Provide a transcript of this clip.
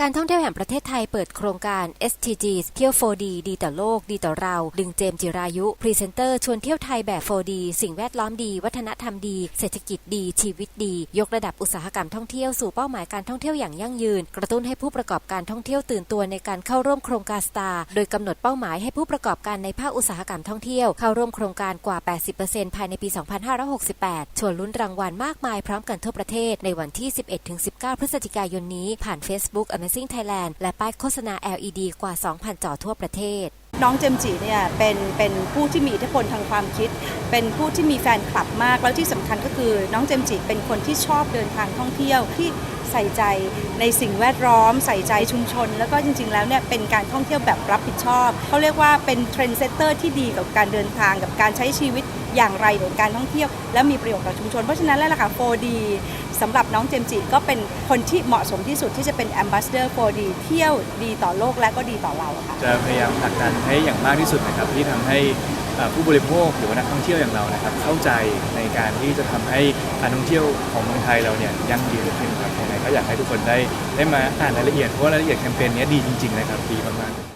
การท่องเที่ยวแห่งประเทศไทยเปิดโครงการ STG เที่ยว 4D ดีต่อโลก ดีต่อเรา ดึงเจมจิรายุ พรีเซนเตอร์ชวนเที่ยวไทยแบบ 4D สิ่งแวดล้อมดี วัฒนธรรมดี เศรษฐกิจดี ชีวิตดี ยกระดับอุตสาหกรรมท่องเที่ยวสู่เป้าหมายการท่องเที่ยวอย่างยั่งยืน กระตุ้นให้ผู้ประกอบการท่องเที่ยวตื่นตัวในการเข้าร่วมโครงการสตาร์โดยกำหนดเป้าหมายให้ผู้ประกอบการในภาคอุตสาหกรรมท่องเที่ยวเข้าร่วมโครงการกว่า 80%ภายในปี 2568 ชวนลุ้นรางวัลมากมายพร้อมกันทั่วประเทศในวันที่ 11-19 พฤศจิกายนนี้ผ่าน Facebook Amazing Thailand และป้ายโฆษณา LED กว่า 2,000 จอทั่วประเทศ น้องเจมจีเนี่ยเป็นเป็นผู้ที่มีอิทธิพลทางความคิด เป็นผู้ที่มีแฟนคลับมากแล้วที่สำคัญก็คือน้องเจมจีเป็นคนที่ชอบเดินทางท่องเที่ยวที่ใส่ใจในสิ่งแวดล้อม ใส่ใจชุมชน แล้วก็จริง ๆ แล้วเนี่ยเป็นการท่องเที่ยวแบบรับผิดชอบเขาเรียกว่าเป็นเทรนด์เซตเตอร์ที่ดีกับการเดินทางกับการใช้ชีวิตอย่างไรในการท่องเที่ยว และมีประโยชน์ต่อชุมชน เพราะฉะนั้นแล้วล่ะค่ะ 4D สำหรับน้องเจมจีก็เป็นคนที่เหมาะสมที่สุดที่จะเป็น Ambassador 4D เที่ยวดีต่อโลกและก็ดีต่อเราค่ะจะพยายามผลักดันให้อย่างมากที่สุดนะครับที่ทำให้ผู้บริโภคหรือว่านักท่องเที่ยวอย่างเรานะครับ เข้าใจในการที่จะทำให้การท่องเที่ยวของเมืองไทยเราเนี่ยยั่งยืนขึ้นครับยังไงก็อยากให้ทุกคนได้ได้มาอ่านรายละเอียดเพราะรายละเอียดแคมเปญนี้ดีจริงๆนะครับดีมากๆ